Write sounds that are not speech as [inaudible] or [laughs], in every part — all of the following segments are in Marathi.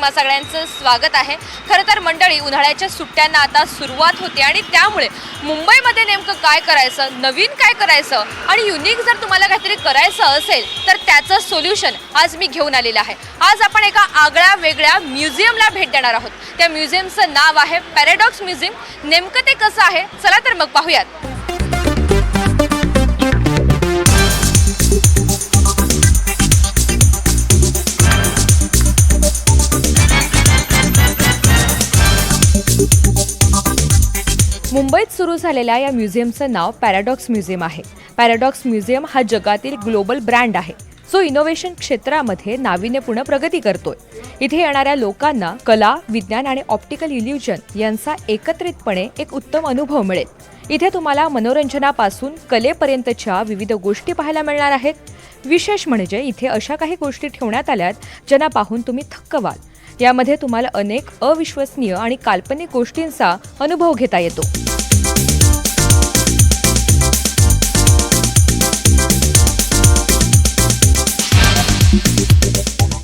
तुम्हा सगळ्यांचं स्वागत आहे. खरं तर मंडळी उन्हाळ्याच्या सुट्ट्यांना आता सुरुवात होते आणि त्यामुळे मुंबईमध्ये नेमकं काय करायचं नवीन काय करायचं आणि युनिक जर तुम्हाला काहीतरी करायचं असेल तर त्याचं सोल्युशन आज मी घेऊन आलेलं आहे. आज आपण एका आगळ्या वेगळ्या म्युझियमला भेट देणार आहोत. त्या म्युझियमचं नाव आहे पॅरेडॉक्स म्युझियम नेमकं ते कसं आहे? चला तर मग पाहूयात. मुंबईत सुरू झालेल्या या म्युझियमचं नाव पॅराडॉक्स म्युझियम आहे. पॅराडॉक्स म्युझियम हा जगातील ग्लोबल ब्रँड आहे. जो इनोव्हेशन क्षेत्रामध्ये नाविन्यपूर्ण प्रगती करतोय. इथे येणाऱ्या लोकांना कला विज्ञान आणि ऑप्टिकल इल्युजन यांचा एकत्रितपणे एक उत्तम अनुभव मिळेल. इथे तुम्हाला मनोरंजनापासून कलेपर्यंतच्या विविध गोष्टी पाहायला मिळणार आहेत. विशेष म्हणजे इथे अशा काही गोष्टी ठेवण्यात आल्यात ज्यांना पाहून तुम्ही थक्क व्हाल. यामध्ये तुम्हाला अनेक अविश्वसनीय आणि काल्पनिक गोष्टींचा अनुभव घेता येतो.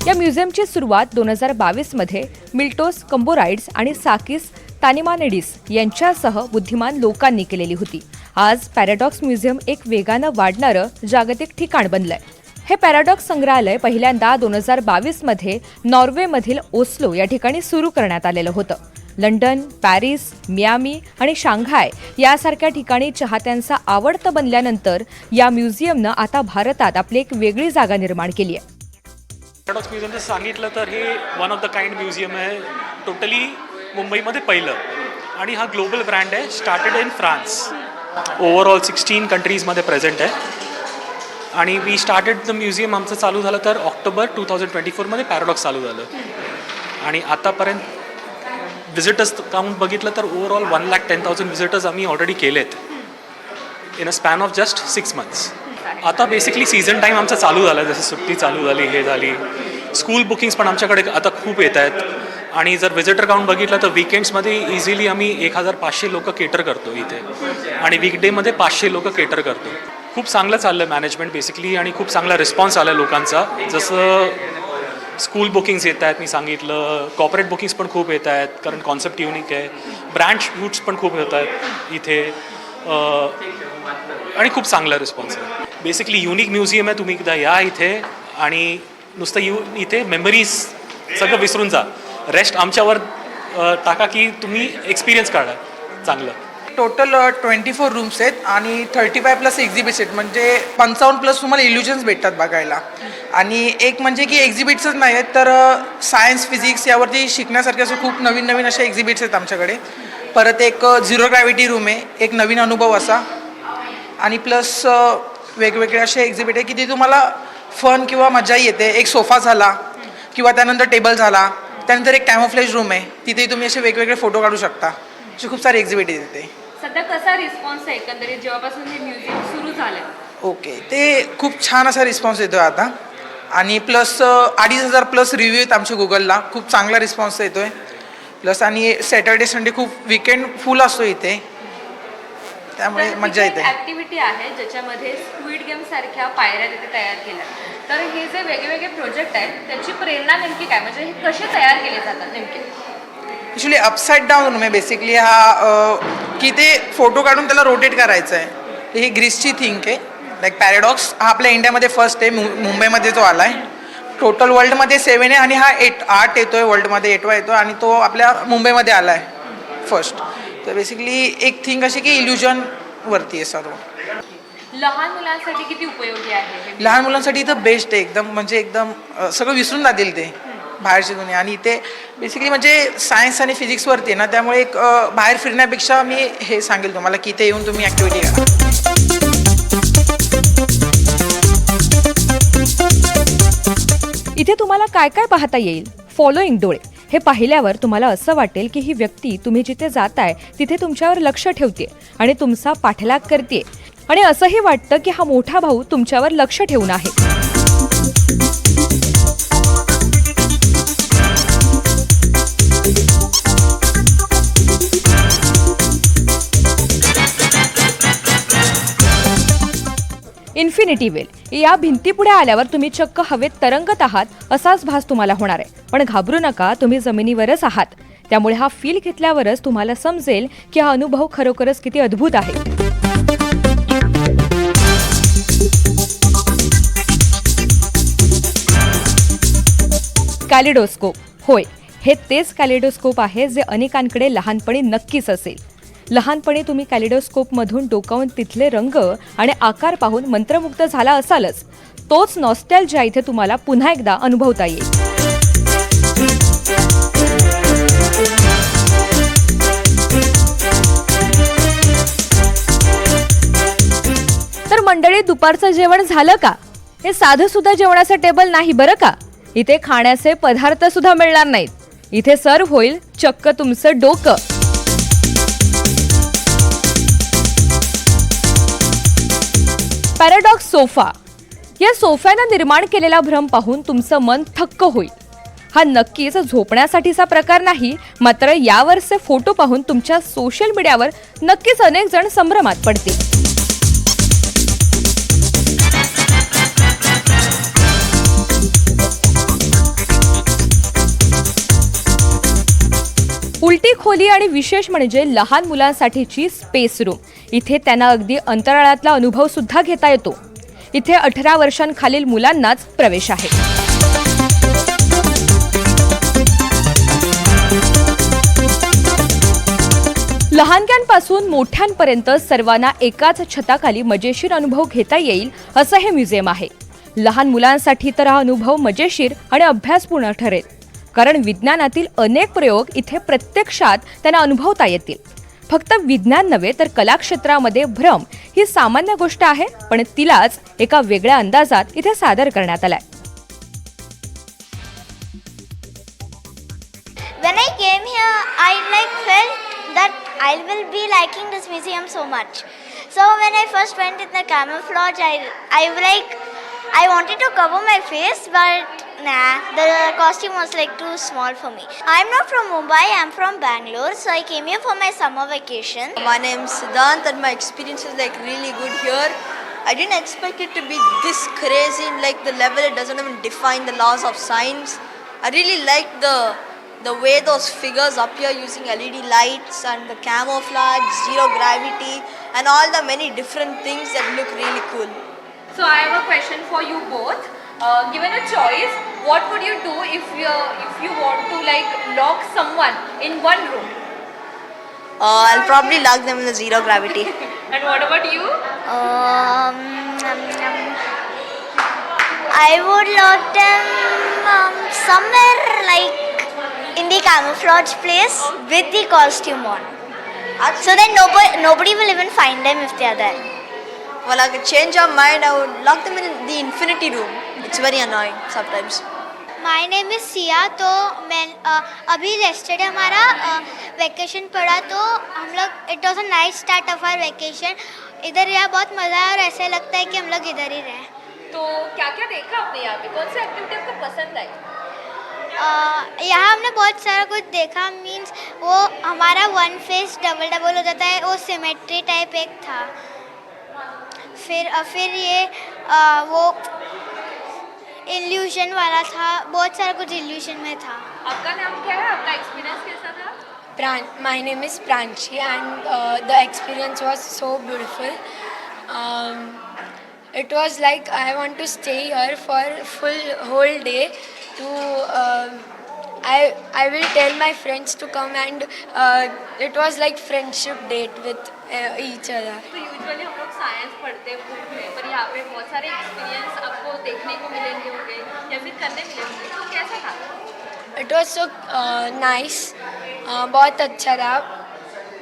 या म्युझियमची सुरुवात दोन हजार बावीसमध्ये मिल्टोस कंबोराइड्स आणि साकिस तानिमानेडिस यांच्यासह बुद्धिमान लोकांनी केलेली होती. आज पॅराडॉक्स म्युझियम एक वेगानं वाढणारं जागतिक ठिकाण बनलंय. हे पॅराडॉक्स संग्रहालय पहिल्यांदा दोन हजार बावीसमध्ये नॉर्वेमधील ओस्लो या ठिकाणी सुरू करण्यात आलेलं होतं. लंडन पॅरिस मियामी आणि शांघाय यासारख्या ठिकाणी चाहत्यांचा आवडतं बनल्यानंतर या म्युझियमनं आता भारतात आपली एक वेगळी जागा निर्माण केली आहे. पॅराडॉक्स म्युझियमचं सांगितलं तर हे one of the kind museum आहे. टोटली मुंबईमध्ये पहिलं. आणि हा ग्लोबल ब्रँड आहे started in France overall sixteen कंट्रीजमध्ये प्रेझेंट आहे. आणि वी स्टार्टेड द म्युझियम आमचं चालू झालं तर ऑक्टोबर टू थाउजंड ट्वेंटी फोरमध्ये पॅराडॉक्स चालू झालं. आणि आतापर्यंत विजिटर्स काउंट बघितलं तर overall one lakh ten thousand visitors आम्ही ऑलरेडी केलेत. In a span of just six months आता बेसिकली सीझन टाईम आमचा चालू झाला जसं सुट्टी चालू झाली हे झाली. स्कूल बुकिंग्स पण आमच्याकडे आता खूप येत आहेत. आणि जर व्हिजिटर काउंट बघितलं तर विकेंड्समध्ये इझिली आम्ही एक हजार पाचशे लोकं केटर करतो इथे. आणि वीकडेमध्ये पाचशे लोकं केटर करतो. खूप चांगलं चाललं मॅनेजमेंट बेसिकली आणि खूप चांगला रिस्पॉन्स आला लोकांचा. जसं स्कूल बुकिंग्स येत आहेत मी सांगितलं. कॉपरेट बुकिंग्स पण खूप येत आहेत कारण कॉन्सेप्ट युनिक आहे. ब्रँड शूट्स पण खूप येत आहेत इथे. आणि खूप चांगला रिस्पॉन्स आहे. बेसिकली युनिक म्युझियम आहे तुम्ही एकदा या इथे आणि नुसतं यू इथे मेमरीज सगळं विसरून जा. रेस्ट आमच्यावर टाका की तुम्ही एक्सपिरियन्स काढा चांगलं. टोटल ट्वेंटी फोर रूम्स आहेत आणि थर्टी फाय प्लस एक्झिबिट्स आहेत. म्हणजे पंचावन्न प्लस तुम्हाला इल्युजन्स भेटतात बघायला. आणि एक म्हणजे की एक्झिबिट्सच नाही आहेत तर uh, सायन्स फिजिक्स यावरती शिकण्यासारखे असं खूप नवीन नवीन असे एक्झिबिट्स आहेत आमच्याकडे. परत एक झिरो ग्रॅव्हिटी रूम आहे. एक नवीन अनुभव असा. आणि प्लस uh, वेगवेगळे असे एक्झिबिट आहे की ते तुम्हाला फन किंवा मजा येते. एक सोफा झाला किंवा त्यानंतर टेबल झाला. त्यानंतर एक कॅमोफ्लेज रूम आहे. तिथे तुम्ही असे वेगवेगळे फोटो काढू शकता. असे खूप सारे एक्झिबिट येते सध्या कसा रिस्पॉन्स आहे एकंदरीत? जेव्हापासून हे म्युझियम सुरू झालंय? ओके ते खूप छान असा रिस्पॉन्स येतो आहे आता. आणि प्लस अडीच हजार प्लस रिव्ह्यू आहेत आमच्या गुगलला खूप चांगला रिस्पॉन्स येतो आहे प्लस आणि सॅटर्डे संडे खूप विकेंड फुल असतो इथे. त्यामुळे मजा येते. ऍक्टिव्हिटी आहे ज्याच्यामध्ये स्क्विड गेम सारख्या पायऱ्या तिथे तयार केल्या. तर हे जे वेगवेगळे प्रोजेक्ट आहेत त्याची प्रेरणा नेमकी काय? म्हणजे हे कसे तयार केले जातात नेमके? ॲक्च्युली अपसाईड डाऊन रूम आहे बेसिकली हा की ते फोटो काढून त्याला रोटेट करायचं आहे ही ग्रीसची थिंक आहे. लाईक पॅरेडॉक्स हा आपल्या इंडियामध्ये फर्स्ट आहे मु मुंबईमध्ये जो आला आहे टोटल वर्ल्डमध्ये सेवन आहे आणि हा एट आठ येतो आहे वर्ल्डमध्ये एटवा येतो आणि तो आपल्या मुंबईमध्ये आला आहे फर्स्ट तर बेसिकली एक थिंक अशी की इल्युजनवरती आहे सर्व. लहान मुलांसाठी किती उपयोगी आहे? लहान मुलांसाठी तर बेस्ट आहे एकदम म्हणजे एकदम सगळं विसरून जातील ते. बाहेरची दुनिया. आणि इथे बेसिकली म्हणजे सायन्स आणि फिजिक्सवरती आहे ना त्यामुळे एक बाहेर फिरण्यापेक्षा मी हे सांगेल तुम्हाला की इथे येऊन तुम्ही ॲक्टिव्हिटी करा. इथे तुम्हाला काय काय पाहता येईल? फॉलोइंग डोळे. हे पाहिल्यावर तुम्हाला असं वाटेल की ही व्यक्ती तुम्ही जिथे जाताय तिथे तुमच्यावर लक्ष ठेवते आणि तुमचा पाठलाग करते आणि असंही वाटतं की हा मोठा भाऊ तुमच्यावर लक्ष ठेवून आहे. Infinity well. या भिंतीपुढे आल्यावर तुम्ही चक्क हवेत तरंगत आहात असाच भास तुम्हाला होणार आहे. पण घाबरू नका तुम्ही जमिनीवरच आहात. त्यामुळे हा फील घेतल्यावरच तुम्हाला समजेल की हा अनुभव खरोखरच किती अद्भुत आहे. कॅलिडोस्कोप. होय हे तेच कॅलिडोस्कोप आहे जे अनेकांकडे लहानपणी नक्कीच असेल. लहानपणी तुम्ही कॅलिडोस्कोपमधून डोकावून तिथले रंग आणि आकार पाहून मंत्रमुग्ध झाला असालच. तोच नॉस्टॅल्जिया इथे तुम्हाला पुन्हा एकदा अनुभवता येईल. तर मंडळी दुपारचं जेवण झालं का? हे साधं सुद्धा जेवणाचं टेबल नाही बरं का? इथे खाण्याचे पदार्थ सुद्धा मिळणार नाहीत. इथे सर्व होईल चक्क तुमचं डोकं. पॅराडॉक्स सोफा या सोफ्यानं निर्माण केलेला भ्रम पाहून तुमचं मन थक्क होईल. हा नक्कीच झोपण्यासाठीचा प्रकार नाही मात्र यावरचे फोटो पाहून तुमच्या सोशल मीडियावर नक्कीच अनेक जण संभ्रमात पडतील. उलटी खोली आणि विशेष म्हणजे लहान मुलांसाठीची स्पेस रूम. इथे त्यांना अगदी अंतराळातला अनुभव सुद्धा घेता येतो. इथे अठरा वर्षांखालील मुलांनाच प्रवेश आहे. लहानग्यांपासून मोठ्यांपर्यंत सर्वांना एकाच छताखाली मजेशीर अनुभव घेता येईल असं हे म्युझियम आहे. लहान मुलांसाठी तर हा अनुभव मजेशीर आणि अभ्यासपूर्ण ठरेल. कारण विज्ञानातील अनेक प्रयोग इथे प्रत्यक्षात त्यांना अनुभवता येतील. फक्त विज्ञान नव्हे तर कलाक्षेत्रामध्ये भ्रम ही सामान्य गोष्ट आहे पण तिलाच एका वेगळ्या अंदाजात इथे सादर करण्यात आलाय When I came here, I like felt that I will be liking this museum so much. So when I first went in the camouflage, I I like I wanted to cover my face, but nah, the costume was like too small for me. I'm not from Mumbai. I'm from Bangalore, so I came here for my summer vacation. My name's Siddhant and my experience is like really good here. I didn't expect it to be this crazy like the level it doesn't even define the laws of science. I really like the the way those figures appear using LED lights and the camouflage, zero gravity and all the many different things that look really cool. So I have a question for you both. Uh, given a choice, what would you do if you if you want to like lock someone in one room? Uh, I'll probably lock them in the zero gravity. [laughs] And what about you? Um, um, um, I would lock them um, somewhere like in the camouflage place with the costume on. So then nobody, nobody will even find them if they are there. Well, I could change your mind. I would lock them in the infinity room. It's very annoying sometimes. My name is Siya तो मैं अ, अभी yesterday हमारा वेकेशन पड़ा तो हम लोग it was a nice start of our vacation इधर यहाँ बहुत मज़ा है और ऐसे लगता है कि हम लोग इधर ही रहें। तो क्या क्या देखा आपने यहाँ पे? कौन सी एक्टिविटी आपको पसंद आई? अ, यहाँ हमने बहुत सारा कुछ देखा मीन्स वो हमारा वन फेस डबल डबल हो जाता है वो सिमेट्री टाइप एक था। फिर फिर ये वो इल्यूशन वाला था बहुत सारा कुछ इल्यूशन में था आपका नाम क्या है आपका एक्सपीरियंस कैसा था Pran- my name is Pranchi, and uh, the experience was so beautiful. Um, it was like I want to stay here for full whole day. To um I I will tell my friends to come, and uh, it was like friendship date with uh, each other. तो यूजुअली हम लोग साइंस पढ़ते हैं बुक में पर यहाँ पे बहुत सारे एक्सपीरियंस आपको देखने को मिलेंगे होंगे या फिर करने मिले होंगे। तो कैसा था? It was so nice Uh, बहुत अच्छा था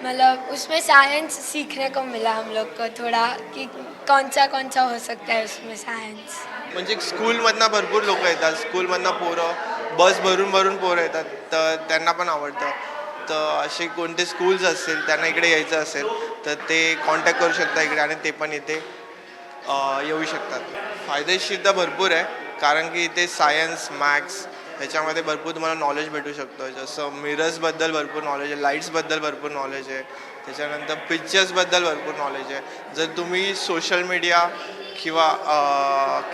मतलब उसमें साइंस सीखने को मिला हम लोग को थोड़ा कि कौन सा कौन सा हो सकता है उसमें साइंस मुझे म्हणजे स्कूलमधनं भरपूर लोक येतात। स्कूलमधनं पोरं बस भरून भरून पोरं येतात. तर त्यांना पण आवडतं. तर असे कोणते स्कूल्स असतील त्यांना इकडे यायचं असेल तर ते कॉन्टॅक्ट करू शकता इकडे आणि ते पण इथे येऊ शकतात. फायदेशीर तर भरपूर आहे कारण की इथे सायन्स मॅथ्स ह्याच्यामध्ये भरपूर तुम्हाला नॉलेज भेटू शकतं. जसं मिरर्सबद्दल भरपूर नॉलेज आहे लाईट्सबद्दल भरपूर नॉलेज आहे. त्याच्यानंतर पिक्चर्सबद्दल भरपूर नॉलेज आहे. जर तुम्ही सोशल मीडिया किंवा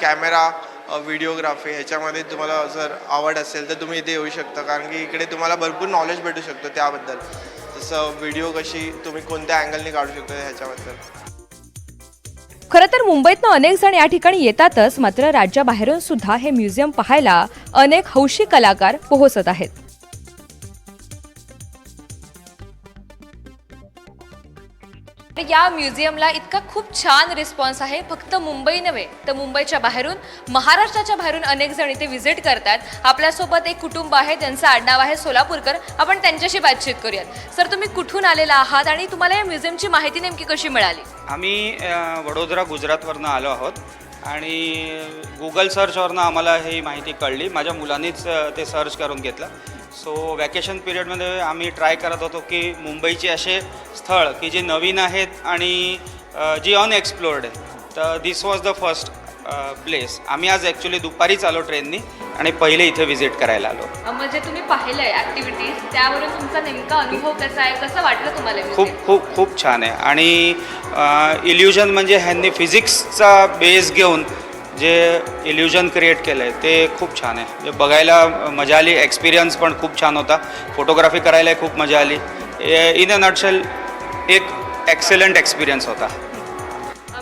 कॅमेरा व्हिडिओग्राफी ह्याच्यामध्ये तुम्हाला जर आवड असेल तर तुम्ही इथे येऊ शकता. कारण की इकडे तुम्हाला भरपूर नॉलेज भेटू शकतं त्याबद्दल. जसं व्हिडिओ कशी तुम्ही कोणत्या अँगलने काढू शकता ह्याच्याबद्दल. खरं तर मुंबईतनं अनेक जण या ठिकाणी येतातच मात्र राज्याबाहेरून सुद्धा हे म्युझियम पाहायला अनेक हौशी कलाकार पोहोचत आहेत. तर या म्युझियमला इतका खूप छान रिस्पॉन्स आहे फक्त मुंबई नव्हे तर मुंबईच्या बाहेरून महाराष्ट्राच्या बाहेरून अनेक जण इथे व्हिजिट करतात. आपल्यासोबत एक कुटुंब आहे त्यांचं आडनाव आहे सोलापूरकर. आपण त्यांच्याशी बातचीत करूयात. सर तुम्ही कुठून आलेला आहात आणि तुम्हाला या म्युझियमची माहिती नेमकी कशी मिळाली? आम्ही वडोदरा गुजरातवरनं आलो आहोत आणि गुगल सर्चवरनं आम्हाला ही माहिती कळली. माझ्या मुलांनीच ते सर्च करून घेतलं. सो वॅकेशन पिरियडमध्ये आम्ही ट्राय करत होतो की मुंबईचे असे स्थळ की जे नवीन आहेत आणि जी अनएक्सप्लोर्ड आहे तर this was the first place आम्ही आज ॲक्च्युली दुपारीच आलो ट्रेननी आणि पहिले इथे व्हिजिट करायला आलो. म्हणजे तुम्ही पाहिलंय ऍक्टिव्हिटीज त्यावरून तुमचा नेमका अनुभव कसा आहे? कसं वाटलं तुम्हाला खूप खूप खूप छान आहे. आणि इल्युजन म्हणजे ह्यांनी फिजिक्सचा बेस घेऊन जे इल्युजन क्रिएट केलं आहे ते खूप छान आहे. जे बघायला मजा आली एक्सपिरियन्स पण खूप छान होता. फोटोग्राफी करायला खूप मजा आली. इन अ नटशेल एक एक्सेलंट एक्सपिरियन्स होता.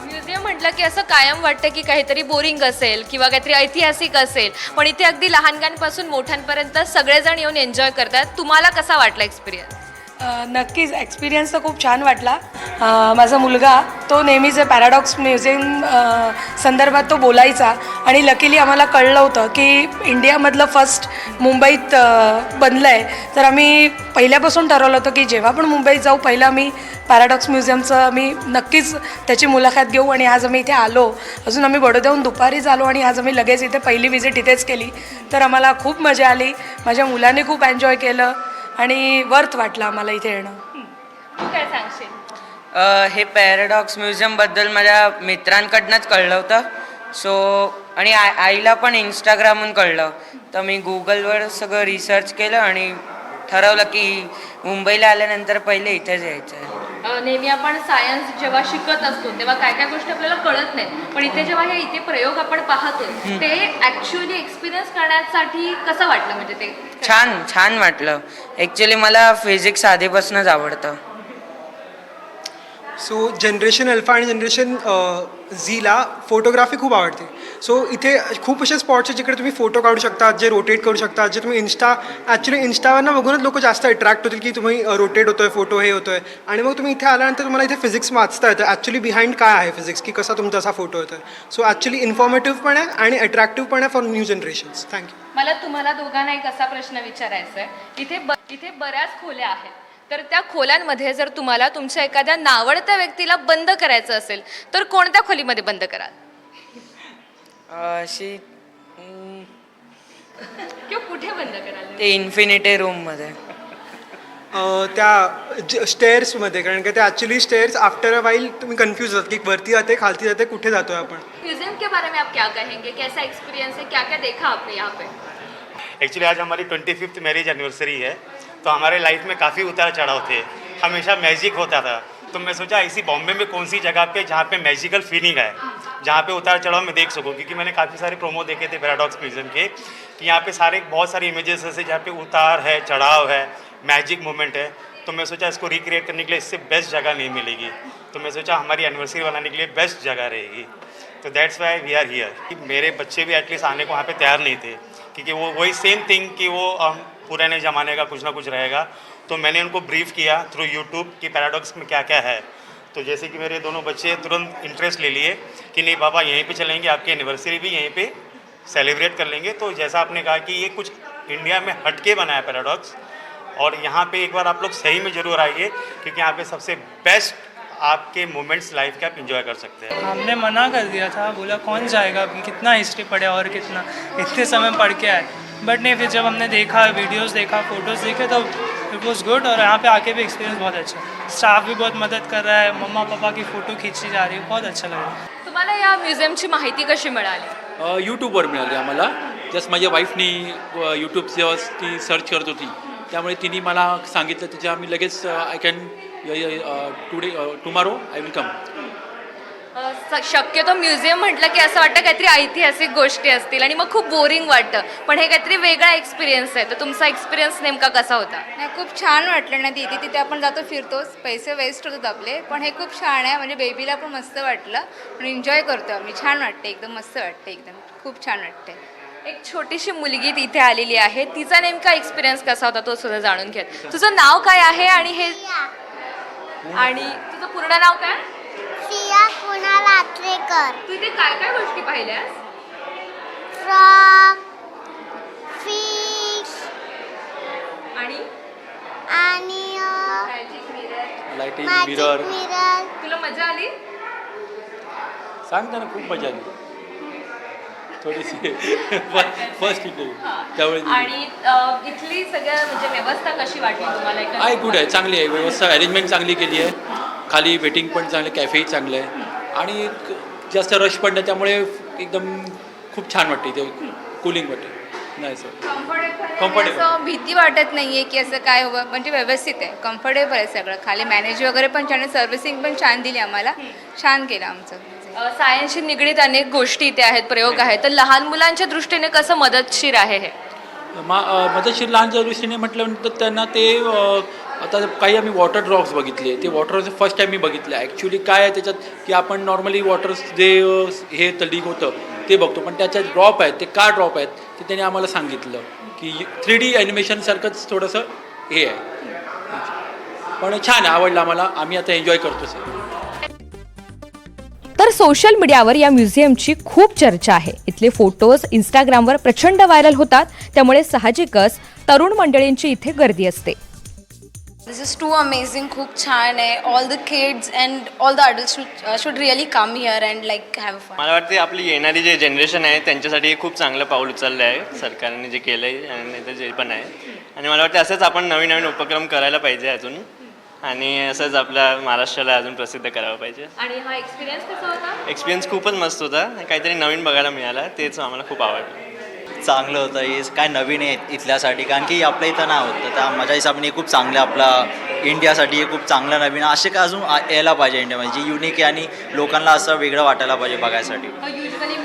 म्युझियम म्हटलं की असं कायम वाटतं की काहीतरी बोरिंग असेल किंवा काहीतरी ऐतिहासिक असेल. पण इथे अगदी लहानगांपासून मोठ्यांपर्यंत सगळेजण येऊन एन्जॉय करतात. तुम्हाला कसा वाटला एक्सपिरियन्स नक्कीच एक्सपिरियन्स तर खूप छान वाटला. माझा मुलगा तो नेहमीच पॅराडॉक्स म्युझियम संदर्भात तो बोलायचा. आणि लकीली आम्हाला कळलं होतं की इंडियामधलं फर्स्ट मुंबईत बनलं आहे तर आम्ही पहिल्यापासून ठरवलं होतं की जेव्हा पण मुंबईत जाऊ पहिलं आम्ही पॅराडॉक्स म्युझियमचं आम्ही नक्कीच त्याची मुलाखत घेऊ. आणि आज आम्ही इथे आलो. अजून आम्ही बडोद्याहून दुपारीच आलो आणि आज आम्ही लगेच इथे पहिली व्हिजिट इथेच केली. तर आम्हाला खूप मजा आली. माझ्या मुलाने खूप एन्जॉय केलं. आणि वर्थ वाटलं आम्हाला इथे येणं. तू काय सांगशील? अ, हे पॅराडॉक्स म्युझियमबद्दल माझ्या मित्रांकडनंच कळलं होतं. सो आणि आ आईला पण इंस्टाग्रामहून कळलं. तर मी गुगलवर सगळं रिसर्च केलं आणि ठरवलं की मुंबईला आल्यानंतर पहिले इथेच यायचं आहे नेहमी आपण सायन्स जेव्हा शिकत असतो तेव्हा काय काय गोष्टी आपल्याला कळत नाहीत पण इथे जेव्हा हे इथे प्रयोग आपण पाहतोय ते ऍक्च्युअली एक्सपिरियन्स करण्यासाठी कसं वाटलं? म्हणजे ते छान छान वाटलं. ॲक्च्युली मला फिजिक्स आधीपासूनच आवडतं. सो जनरेशन अल्फा आणि जनरेशन झीला फोटोग्राफी खूप आवडते. सो इथे खूप असे स्पॉट्स आहेत जिकडे तुम्ही फोटो काढू शकता जे रोटेट करू शकता जे तुम्ही इन्स्टा ॲक्च्युली इन्स्टावरनं बघूनच लोक जास्त अट्रॅक्ट होतील की तुम्ही uh, रोटेट होतोय फोटो हे होतोय. आणि मग तुम्ही इथे आल्यानंतर तुम्हाला इथे फिजिक्स वाचता येतं. ॲक्च्युली बिहाइंड काय आहे फिजिक्स की कसा तुमचा असा फोटो येतोय? सो ॲक्च्युली इन्फॉर्मेटिव्ह पण आहे आणि अट्रॅक्टिव्ह पण आहे फॉर न्यू जनरेशन्स थँक्यू मला तुम्हाला दोघांना एक असा प्रश्न विचारायचा आहे इथे ब इथे बऱ्याच खोल्या आहेत. तर त्या खोल्यांमध्ये जर तुम्हाला तुमच्या एखाद्या नावडत्या व्यक्तीला बंद करायचं असेल तर कोणत्या खोलीमध्ये बंद कराल? अ, अशी हम्म, किंवा कुठे बंद कराल? ते इन्फिनिटी रूममध्ये अ, त्या स्टेअर्समध्ये कारण का ते actually stairs after a while तुम्ही कन्फ्यूज होतात की वरती जाते खालती जाते कुठे जातोय आपण. म्यूजियम के बारे में आप क्या कहेंगे? कैसा एक्सपीरियंस है? क्या क्या देखा आपने यहाँ पे? एक्चुअली आज हमारी ट्वेंटी फिफ्थ मैरिज एनिवर्सरी है। तो हमारे लाइफ में काफ़ी उतार चढ़ाव थे। हमेशा मैजिक होता था। तो मैं सोचा ऐसी बॉम्बे में कौन सी जगह पे जहाँ पे मैजिकल फीलिंग है जहाँ पे उतार चढ़ाव मैं देख सकूँ? क्योंकि मैंने काफ़ी सारे प्रोमो देखे थे पैराडॉक्स म्यूज़ियम के, कि यहाँ पे सारे, बहुत सारे इमेजेस ऐसे जहाँ पे उतार है, चढ़ाव है मैजिक मोमेंट है। तो मैं सोचा, इसको रिक्रिएट करने के लिए इससे बेस्ट जगह नहीं मिलेगी। तो मैं सोचा, हमारी एनिवर्सरी बनाने के लिए बेस्ट जगह रहेगी। तो that's why we are here मेरे बच्चे भी एटलीस्ट आने को वहाँ पे तैयार नहीं थे। क्योंकि वो, वही सेम थिंग कि वो हम पुराने ज़माने का कुछ ना कुछ रहेगा। तो मैंने उनको ब्रीफ किया थ्रू यूट्यूब कि पैराडॉक्स में क्या क्या है। तो जैसे कि मेरे दोनों बच्चे तुरंत इंटरेस्ट ले लिए कि नहीं पापा यहीं पे चलेंगे, आपकी एनिवर्सरी भी यहीं पे सेलिब्रेट कर लेंगे। तो जैसा आपने कहा कि ये कुछ इंडिया में हटके बना है पैराडॉक्स और यहाँ पे एक बार आप लोग सही में ज़रूर आइए, क्योंकि यहाँ पे सबसे बेस्ट आपके मोमेंट्स लाइफ के आप इंजॉय कर सकते हैं। हमने मना कर दिया था, बोला कौन जाएगा? कितना हिस्ट्री पढ़े और कितना, इतने समय पढ़ के आए। बट नहीं फिर जब हमने देखा वीडियोस देखा फोटोज़ देखे तो इट वॉज गुड और यहाँ पे आके भी एक्सपीरियंस बहुत अच्छा। स्टाफ भी बहुत मदद कर रहा है मम्मा पापा की फ़ोटो खींची जा रही है बहुत अच्छा लग रहा है। तुम्हाला या म्युझियमची माहिती कशी मिळाली? यूट्यूबवर मिळाली आम्हाला. जस्ट माझ्या वाईफनी यूट्यूब जेव्हा ती सर्च करत होती. त्यामुळे तिने मला सांगितलं त्याच्या आम्ही लगेच I can today tomorrow I will come शक्यतो म्युझियम म्हटलं की असं वाटतं काहीतरी ऐतिहासिक गोष्टी असतील आणि मग खूप बोरिंग वाटतं. पण हे काहीतरी वेगळा एक्सपिरियन्स आहे. तर तुमचा एक्सपिरियन्स नेमका कसा होता? नाही खूप छान वाटलं ना तिथे तिथे आपण जातो फिरतोच पैसे वेस्ट होतात आपले. पण हे खूप छान आहे. म्हणजे बेबीला पण मस्त वाटलं. आणि एन्जॉय करतो आम्ही. छान वाटते एकदम मस्त वाटते एकदम खूप छान वाटते एक छोटीशी मुलगी तिथे आलेली आहे. तिचा नेमका एक्सपिरियन्स कसा होता तो सुद्धा जाणून घ्या. तुझं नाव काय आहे आणि हे आणि तुझं पूर्ण नाव काय? सिया कुणाल आत्रेकर तू इथे काय काय गोष्टी पाहिल्यास? फ्रॉक फिश आणि? आणि लाईटिंग मॅजिक मिरर मिरर तुला मजा आली? सांगता ना खूप मजा आली. थोडीशी. फर्स्ट इथे त्यामुळे आणि अ, इथली सगळ्या म्हणजे व्यवस्था कशी वाटली तुम्हाला? एकंदरीत? आहे गुड आहे? चांगली आहे. व्यवस्था अरेंजमेंट चांगली केली आहे. खाली वेटिंग पण चांगलं कॅफेही चांगलं आहे. आणि जास्त रश नाही त्यामुळे एकदम खूप छान वाटते इथे कुलिंग वाटते. नाही सर कम्फर्टेबल भीती वाटत नाही आहे की असं काय हवं. म्हणजे व्यवस्थित आहे. कम्फर्टेबल आहे सगळं. खाली मॅनेज वगैरे पण छान आहे. सर्व्हिसिंग पण छान दिली आम्हाला. छान केलं आमचं. सायन्सशी निगडीत अनेक गोष्टी इथे आहेत प्रयोग आहेत. तर लहान मुलांच्या दृष्टीने कसं मदतशीर आहे हे? मा मदतशीर लहानच्या दृष्टीने म्हटल्यानंतर त्यांना ते आता काही आम्ही वॉटर ड्रॉप्स बघितले. ते वॉटर ड्रॉप्स फर्स्ट टाईम मी बघितलं. ॲक्च्युली काय आहे त्याच्यात की आपण नॉर्मली वॉटर जे हे होतं लीक होतं ते बघतो. पण त्याच्यात ड्रॉप आहेत ते का ड्रॉप आहेत ते त्याने आम्हाला सांगितलं की थ्री डी ॲनिमेशनसारखंच थोडंसं हे आहे. पण छान आवडलं आम्हाला. आम्ही आता एन्जॉय करतो सर तर सोशल मीडियावर या म्युझियमची खूप चर्चा आहे. इथले फोटोज इंस्टाग्रामवर प्रचंड व्हायरल होतात. त्यामुळे साहजिकच तरुण मंडळींची इथे गर्दी असते. दिस इज टू अमेझिंग खूप छान आहे. All the kids and all the adult should really come here and like have fun मला वाटते आपली येणारी जे जनरेशन आहे त्यांच्यासाठी हे खूप चांगलं पाऊल उचललं आहे. सरकारने जे केलं आहे आणि जे पण आहे. आणि मला वाटते असंच आपण नवीन नवीन उपक्रम करायला पाहिजे अजून. आणि असंच आपल्या महाराष्ट्राला अजून प्रसिद्ध करावं पाहिजे. आणि हा एक्सपिरियन्स कसा होता? एक्सपिरियन्स खूपच मस्त होता. काहीतरी नवीन बघायला मिळालं. तेच आम्हाला खूप आवडलं. चांगलं होतं हे काय नवीन आहे इथल्यासाठी. कारण की आपल्या इथं नाही होत. तर त्या माझ्या हिसाबाने खूप चांगलं आपला इंडियासाठी हे खूप चांगलं नवीन आहे. असे काय अजून यायला पाहिजे इंडियामध्ये जे युनिक आहे आणि लोकांना असं वेगळं वाटायला पाहिजे बघायसाठी. युजली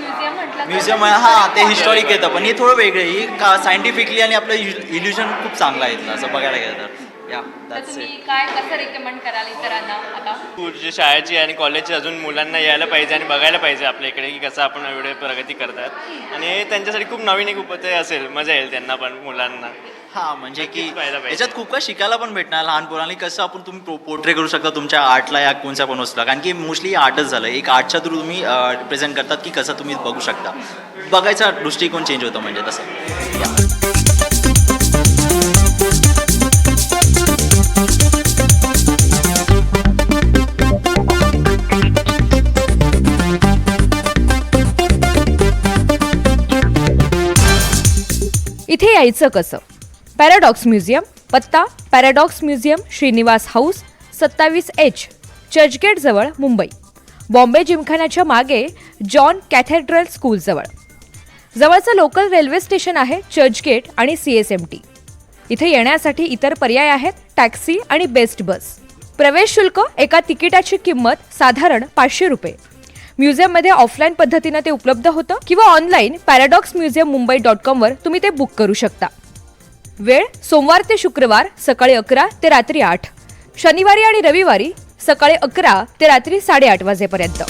म्युझियम हां ते हिस्टॉरिक येतं पण हे थोडं वेगळं आहे. ही का सायंटिफिकली आणि आपलं इल्युजन खूप चांगलं आहे इथलं असं बघायला गेलं तर. या दॅट्स तुम्ही इट काय कसं रेकमेंड कराल इतरांना आता? स्कूलची शाळेची आणि कॉलेजची अजून मुलांना यायला पाहिजे आणि बघायला पाहिजे आपल्या इकडे की कसं आपण एवढे प्रगती करतात. आणि हे त्यांच्यासाठी खूप नवीन एक उपते असेल मजा येईल त्यांना पण मुलांना. हां म्हणजे की नक्कीच पाहायला पाहिजे. याच्यात खूप काय शिकायला पण भेटणार लहान पोरांनी कसं आपण तुम्ही पोर्ट्रे करू शकता तुमच्या आर्टला या कोणत्या पण वस्तूला. कारण की मोस्टली आर्टच झालं. एक आर्टच्या थ्रू तुम्ही प्रेझेंट करतात की कसं तुम्ही बघू शकता. बघायचा दृष्टिकोन चेंज होतो म्हणजे तसं. इथे यायचं कसं? पॅराडॉक्स म्युझियम पत्ता पॅराडॉक्स म्युझियम श्रीनिवास हाऊस सत्तावीस एच चर्चगेटजवळ मुंबई. बॉम्बे जिमखान्याच्या मागे जॉन कॅथेड्रल स्कूलजवळ जवळचं लोकल रेल्वे स्टेशन आहे चर्चगेट आणि सी एस एम टी इथे येण्यासाठी इतर पर्याय आहेत टॅक्सी आणि बेस्ट बस प्रवेश शुल्क एका तिकिटाची किंमत साधारण पाचशे रुपये. म्युझियममध्ये ऑफलाईन पद्धतीनं ते उपलब्ध होतं? किंवा online paradox museum Mumbai dot कॉमवर तुम्ही ते बुक करू शकता. वेळ सोमवार ते शुक्रवार सकाळी अकरा ते रात्री आठ. शनिवारी आणि रविवारी सकाळी अकरा ते रात्री साडेआठ वाजेपर्यंत.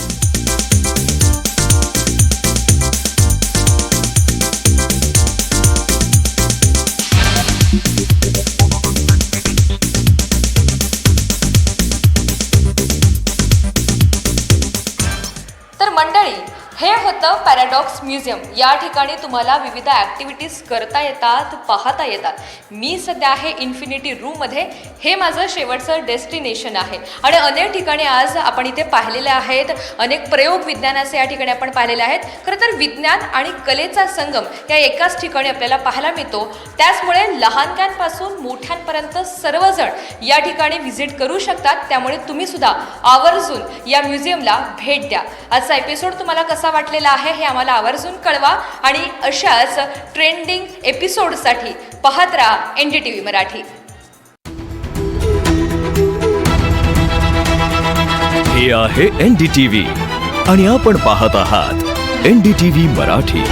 हे होतं पॅराडॉक्स म्युझियम या ठिकाणी तुम्हाला विविध ॲक्टिव्हिटीज करता येतात पाहता येतात. मी सध्या आहे इन्फिनिटी रूममध्ये हे माझं शेवटचं डेस्टिनेशन आहे. आणि अनेक ठिकाणी आज आपण इथे पाहिलेले आहेत. अनेक प्रयोग विज्ञानाचे या ठिकाणी आपण पाहिलेले आहेत. खरं तर विज्ञान आणि कलेचा संगम या एकाच ठिकाणी आपल्याला पाहायला मिळतो. त्याचमुळे लहानग्यांपासून मोठ्यांपर्यंत सर्वजण या ठिकाणी व्हिजिट करू शकतात. त्यामुळे तुम्ही सुद्धा आवर्जून या म्युझियमला भेट द्या. आजचा एपिसोड तुम्हाला कसा वाटलेला आहे हे आम्हाला आवर्जून कळवा आणि अशाच ट्रेंडिंग एपिसोडसाठी पाहत राहा N D T V Marathi. हे आहे एन डी टी व्ही आणि आपण पाहत आहात एनडीटीव्ही मराठी.